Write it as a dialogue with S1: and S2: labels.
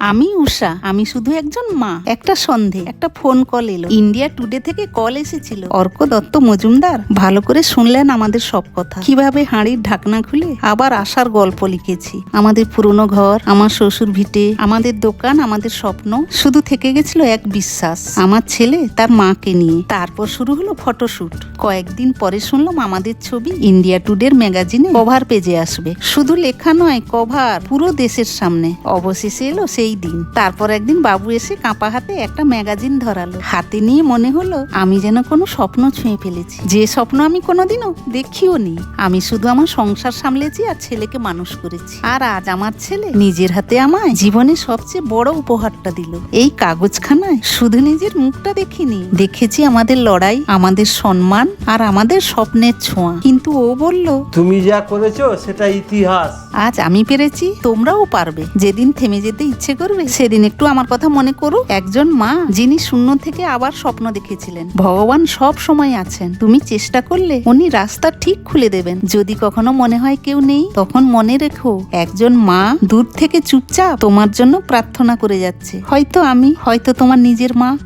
S1: আমি উষা, আমি শুধু একজন মা। একটা সন্ধে, একটা ফোন কল এলো। ইন্ডিয়া টুডে থেকে কল এসেছিল। অর্ক দত্ত মজুমদার, ভালো করে শুনলেন আমাদের সব কথা। কীভাবে হাঁড়ির ঢাকনা খুলে আবার আসার গল্প লিখেছি। আমাদের পুরনো ঘর, আমার শ্বশুর ভিটে, আমাদের দোকান, আমাদের স্বপ্ন, শুধু থেকে গেছিল এক বিশ্বাস। আমার ছেলে তার মাকে নিয়ে। তারপর শুরু হলো ফটোশুট। কয়েকদিন পরে শুনলাম আমাদের ছবি ইন্ডিয়া টুডের ম্যাগাজিনে কভার পেজে আসবে। শুধু লেখা নয় কভার পুরো দেশের সামনে। অবশেষে এলো সেই দিন। তারপর একদিন বাবু এসে কাঁপা হাতে একটা ম্যাগাজিন ধরালো। হাতে নিয়ে মনে হলো, আমি যেন কোনো স্বপ্ন ছুঁয়ে ফেলেছি। যে স্বপ্ন আমি কোনোদিনও দেখিও নি। আমি শুধু আমার সংসার সামলেছি আর ছেলেকে মানুষ করেছি। আর আজ আমার ছেলে নিজের হাতে আমায় জীবনে সবচেয়ে বড় উপহারটা দিল। এই কাগজখানায় শুধু নিজের মুখটা দেখিনি। দেখেছি আমাদের লড়াই, আমাদের সম্মান আর আমাদের স্বপ্নের ছোঁয়া। কিন্তু ও বলল,
S2: তুমি যা করেছ, সেটা ইতিহাস।
S1: আজ আমি পেরেছি, তোমরাও পারবে। যেদিন থেমে যেতে ইচ্ছে করবে, সেদিন একটু আমার কথা মনে করো। একজন মা, যিনি শূন্য থেকে আবার স্বপ্ন দেখেছিলেন। ভগবান সব সময় আছেন। তুমি চেষ্টা করলে, উনি রাস্তা ঠিক খুলে দেবেন। যদি কখনো মনে হয় কেউ নেই, তখন মনে রেখো, একজন মা দূর থেকে চুপচাপ তোমার জন্য প্রার্থনা করে যাচ্ছে। হয়তো আমি, হয়তো তোমার নিজের মা।